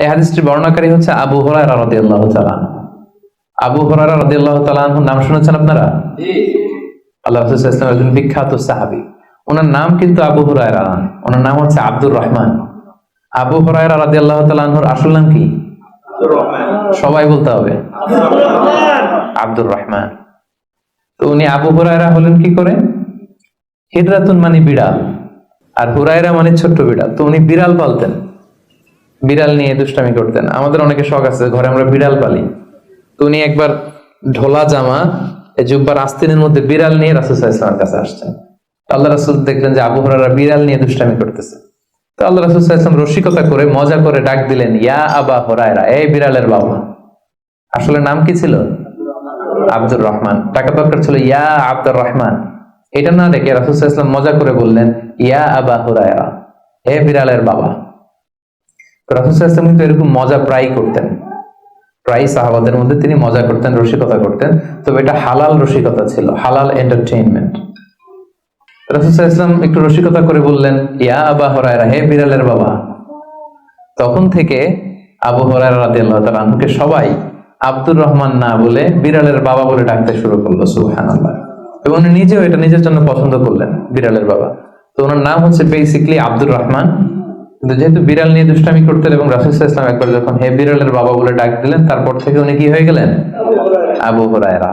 এই হাদিসটির বর্ণনাকারী হচ্ছে আবু হরায়রা রাদিয়াল্লাহু তাআলা। আবু হরায়রা রাদিয়াল্লাহু তাআলা নাম শুনেছেন আপনারা? আল্লাহ রাসূল সাল্লাল্লাহু একজন বিখ্যাত সাহাবী। ওনার নাম কিন্তু আবু হুরায়রা। ওনার নাম হচ্ছে আব্দুর রহমান। আবু হুরায়রা রাদিয়াল্লাহু তাআলা আনহুর আসল নাম কি? সবাই বলতে হবে। আব্দুর রহমান। তো উনি আবু হুরায়রা হলেন কি করে? হিদরাতুন মানে বিড়াল। আর হুরায়রা মানে ছোট্ট বিড়াল। তো উনি বিড়াল পালতেন। বিড়াল নিয়ে দুষ্টামি করতেন। আমাদের অনেকে শখ আছে, ঘরে আমরা বিড়াল পালি। তো উনি একবার ঢোলা জামা জুব্বার আস্তিনের মধ্যে বিড়াল নিয়ে রাসুল ইসলামের কাছে আসছেন। আল্লাহ রাসুল দেখলেন যে আবু হরারা বিড়াল নিয়ে দুষ্টামি করতেছে। তো আল্লাহ রাসুল রসিকতা করে, মজা করে ডাক দিলেন, ইয়া আবা হরায়রা, এই বিড়ালের বাবা। আসলে নাম কি ছিল? আব্দুর রহমান। টাকা দরকার ছিল, ইয়া আব্দুর রহমান। এটা না দেখে রাসুল মজা করে বললেন, ইয়া আবা হুরায়রা, হে বিড়ালের বাবা। তো কিন্তু এরকম মজা প্রায় করতেন। প্রায় সাহাবাদের মধ্যে তিনি মজা করতেন, রসিকতা করতেন। তবে এটা হালাল রসিকতা ছিল, হালাল এন্টারটেইনমেন্ট রাসুল ইসলাম একটু রসিকতা করে বললেন, ইয়া আবা হরায়রা, হে বিড়ালের বাবা। তখন থেকে আবু হরায়রা রাদিয়াল্লাহু সবাই আব্দুর রহমান না বলে বিড়ালের বাবা বলে ডাকতে শুরু করল, সুবহানাল্লাহ। এবং উনি নিজেও এটা নিজের জন্য পছন্দ করলেন, বিড়ালের বাবা। তো ওনার নাম হচ্ছে বেসিকলি আব্দুর রহমান। কিন্তু যেহেতু বিড়াল নিয়ে দুষ্টামি করতেন এবং রাসুল ইসলাম একবার যখন হে বিড়ালের বাবা বলে ডাক দিলেন, তারপর থেকে উনি কি হয়ে গেলেন? আবু হরায়রা।